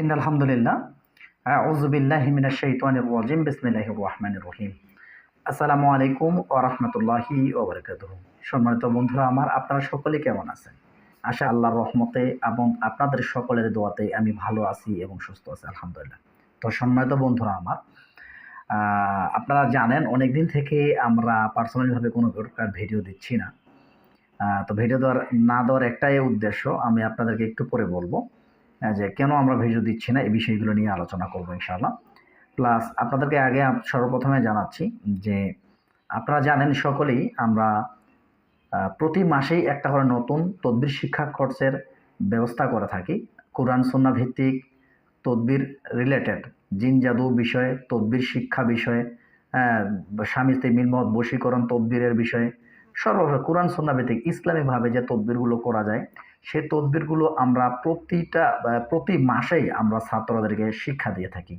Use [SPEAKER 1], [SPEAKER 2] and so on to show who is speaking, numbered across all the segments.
[SPEAKER 1] In আলহামদুলিল্লাহ। আউজুবিল্লাহি মিনাশ শাইতানির রাজিম। বিসমিল্লাহির রহমানির রহিম। আসসালামু আলাইকুম রাহমাতুল্লাহি ওয়া বারাকাতুহু। সম্মানিত বন্ধুরা, আমার আপনারা সকলে কেমন আছেন? আশা আল্লাহর রহমতে এবং আপনাদের সকলের দোয়াতে আমি ভালো আছি এবং সুস্থ আছি, আলহামদুলিল্লাহ। তো সম্মানিত বন্ধুরা আমার আপনারা জানেন অনেক দিন থেকে আমরা পার্সোনালিভাবে কোনো প্রকার ভিডিও দিচ্ছি না। তো ভিডিও দেওয়ার, না দেওয়ার একটাই উদ্দেশ্য আমি আপনাদেরকে একটু পরে বলব। যে কেন আমরা ভিডিও দিচ্ছি না, এই বিষয়গুলো নিয়ে আলোচনা করব ইনশাআল্লাহ। প্লাস আপনাদেরকে আগে সর্বপ্রথমে জানাচ্ছি যে আপনারা জানেন সকলেই আমরা প্রতি মাসেই একটা করে নতুন তদবির শিক্ষা কোর্সের ব্যবস্থা করে থাকি, কোরআন, সন্না ভিত্তিক তদবির রিলেটেড জিন জাদু বিষয়ে, তদবির শিক্ষা বিষয়ে স্বামী স্ত্রী মিলমত বশীকরণ তদবিরের বিষয়ে সর্বশেষ কোরআন, সন্না ভিত্তিক ইসলামীভাবে যে তদবিরগুলো করা যায় সেই তদবিরগুলো আমরা প্রতিটা প্রতি মাসেই আমরা ছাত্রদেরকে শিক্ষা দিয়ে থাকি।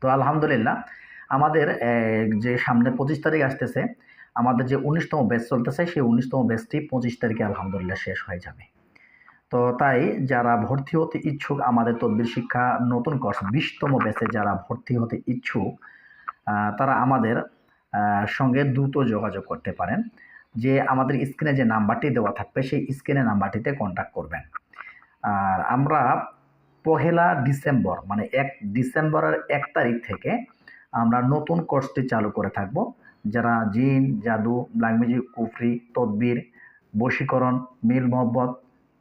[SPEAKER 1] তো আলহামদুলিল্লাহ, আমাদের যে সামনে পঁচিশ তারিখ আসতেছে, আমাদের যে উনিশতম ব্যাচ চলতেছে, সেই উনিশতম ব্যাচটি পঁচিশ তারিখে আলহামদুলিল্লাহ শেষ হয়ে যাবে। তো তাই যারা ভর্তি হতে ইচ্ছুক, আমাদের তদবির শিক্ষা নতুন কোর্স বিশতম ব্যাচে যারা ভর্তি হতে ইচ্ছুক তারা আমাদের সঙ্গে দ্রুত যোগাযোগ করতে পারেন। যে আমাদের স্ক্রিনে যে নাম্বারটি দেওয়া থাকবে, সেই স্ক্রিনে নাম্বারটিতে কন্ট্যাক্ট করবেন। আর আমরা পহেলা ডিসেম্বর মানে এক ডিসেম্বরের এক তারিখ থেকে আমরা নতুন কোর্সটি চালু করে থাকব। যারা জিন, জাদু ব্ল্যাক ম্যাজিক কুফরি, তদবির, বশীকরণ মিল মোহব্বত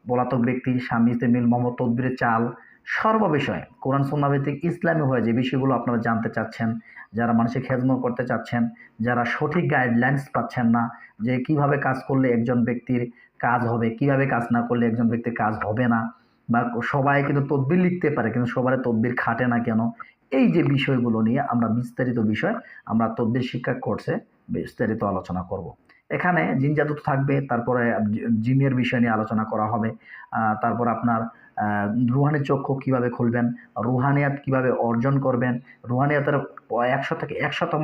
[SPEAKER 1] পলাতক ব্যক্তি স্বামী স্ত্রী মিল মোহাম্মদ তদবিরের চাল সর্ব বিষয়ে কোরআন সন্নাভিত্তিক ইসলামী হয়ে যে বিষয়গুলো আপনারা জানতে চাচ্ছেন, যারা মানুষের খেজমত করতে চাচ্ছেন, যারা সঠিক গাইডলাইন্স পাচ্ছেন না যে কীভাবে কাজ করলে একজন ব্যক্তির কাজ হবে, কীভাবে কাজ না করলে একজন ব্যক্তির কাজ হবে না, বা সবাই কিন্তু তদবির লিখতে পারে, কিন্তু সবার তদবির খাটে না কেন এই যে বিষয়গুলো নিয়ে আমরা বিস্তারিত বিষয় আমরা তদবির শিক্ষা কোর্সে বিস্তারিত আলোচনা করব। এখানে জিন জাদু তো থাকবে, তারপরে জিনের বিষয় নিয়ে আলোচনা করা হবে। তারপর আপনার রুহানি চক্ষু কীভাবে খুলবেন, রুহানিয়াত কীভাবে অর্জন করবেন, রুহানিয়াতের একশো থেকে একশোতম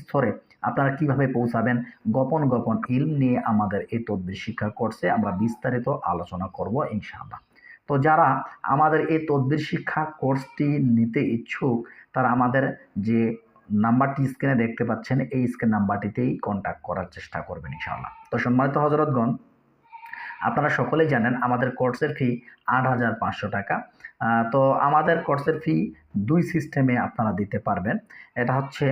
[SPEAKER 1] স্তরে আপনারা কীভাবে পৌঁছাবেন, গোপন গোপন ইলম নিয়ে আমাদের এই তদবির শিক্ষা কোর্সে আমরা বিস্তারিত আলোচনা করব ইনশাআল্লাহ। তো যারা আমাদের এই তদবির শিক্ষা কোর্সটি নিতে ইচ্ছুক, তারা আমাদের যে নাম্বারটি স্ক্রিনে দেখতে পাচ্ছেন, এই স্ক্রিন নাম্বারটিতেই কন্ট্যাক্ট করার চেষ্টা করবেন ইনশাআল্লাহ। তো সম্মানিত হজরতগণ আপনারা সকলেই জানেন আমাদের কোর্সের ফি আট হাজার পাঁচশো টাকা। তো আমাদের কোর্সের ফি দুই সিস্টেমে আপনারা দিতে পারবেন। এটা হচ্ছে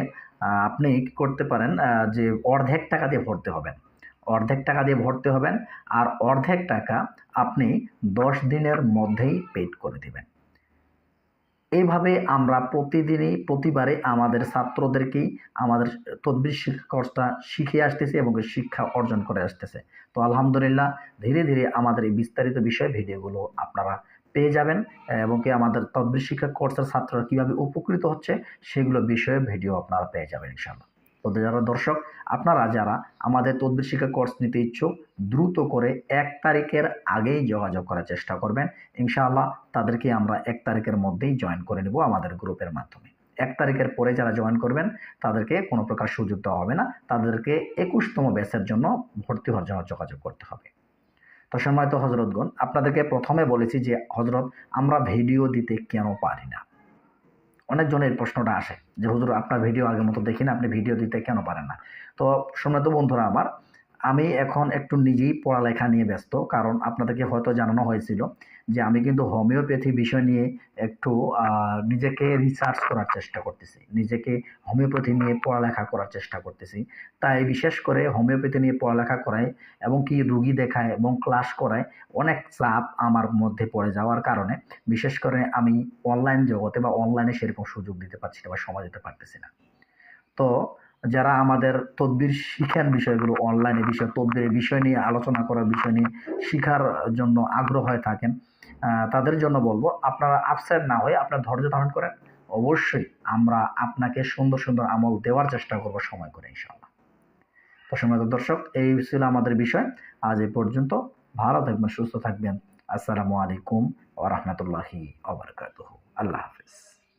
[SPEAKER 1] আপনি কি করতে পারেন যে অর্ধেক টাকা দিয়ে ভরতে হবেন। অর্ধেক টাকা দিয়ে ভরতে হবেন আর অর্ধেক টাকা আপনি দশ দিনের মধ্যেই পেড করে দিবেন। এইভাবে আমরা প্রতিদিনই, প্রতিবারে আমাদের ছাত্রদেরকেই আমাদের তদবির শিক্ষা কোর্সটা শিখে আসতেছে এবং শিক্ষা অর্জন করে আসতেছে। তো আলহামদুলিল্লাহ, ধীরে ধীরে আমাদের এই বিস্তারিত বিষয় ভিডিওগুলো আপনারা পেয়ে যাবেন এবং কি আমাদের তদবির শিক্ষা কোর্সের ছাত্ররা কীভাবে উপকৃত হচ্ছে, সেগুলো বিষয়ে ভিডিও আপনারা পেয়ে যাবেন ইনশাআল্লাহ। তো যারা দর্শক, আপনারা যারা আমাদের তদবির শিক্ষা কোর্স নিতে ইচ্ছুক, দ্রুত করে এক তারিখের আগেই যোগাযোগ করার চেষ্টা করবেন। ইনশাআল্লাহ তাদেরকে আমরা এক তারিখের মধ্যেই জয়েন করে নেব আমাদের গ্রুপের মাধ্যমে। এক তারিখের পরে যারা জয়েন করবেন, তাদেরকে কোনো প্রকার সুযোগ দেওয়া হবে না। তাদেরকে একুশতম ব্যাচের জন্য ভর্তি হওয়ার জন্য যোগাযোগ করতে হবে। তো সম্মানিত হজরতগণ আপনাদেরকে প্রথমে বলেছি যে হজরত আমরা ভিডিও দিতে কেন পারি না? অনেকজনের জনের প্রশ্নটা আসে যে, হুজুর, আপনার ভিডিও আগের মতো দেখি না, আপনি ভিডিও দিতে কেন পারেন না? তো সম্মানিত বন্ধুরা আমার আমি এখন একটু নিজেই পড়ালেখা নিয়ে ব্যস্ত, কারণ আপনাদেরকে হয়তো জানানো হয়েছিল যে আমি কিন্তু হোমিওপ্যাথি বিষয় নিয়ে একটু নিজেকে রিসার্চ করার চেষ্টা করতেছি, নিজেকে হোমিওপ্যাথি নিয়ে পড়ালেখা করার চেষ্টা করতেছি। তাই বিশেষ করে হোমিওপ্যাথি নিয়ে পড়ালেখা করায় এবং কি রুগী দেখায় এবং ক্লাস করায় অনেক চাপ আমার মধ্যে পড়ে যাওয়ার কারণে, বিশেষ করে আমি অনলাইন জগতে বা অনলাইনে সেরকম সুযোগ দিতে পারছি না বা সময় দিতে পারতেছি না। তো যারা আমাদের তদবির শিখেন বিষয়গুলো অনলাইনে বিষয়, তদবিরের বিষয় নিয়ে আলোচনা করার বিষয় নিয়ে শিখার জন্য আগ্রহ হয়ে থাকেন তাদের জন্য বলব, আপনারা আপসেট না হয়ে আপনার ধৈর্য ধারণ করেন। অবশ্যই আমরা আপনাকে সুন্দর সুন্দর আমল দেওয়ার চেষ্টা করব সময় করে, ইনশাআল্লাহ। তো সময় দর্শক, এই ছিল আমাদের বিষয়। আজ এই পর্যন্ত ভালো থাকবেন, সুস্থ থাকবেন। আসসালামু আলাইকুম ওয়া রাহমাতুল্লাহি ওয়া বারাকাতুহু। আল্লাহ হাফিজ।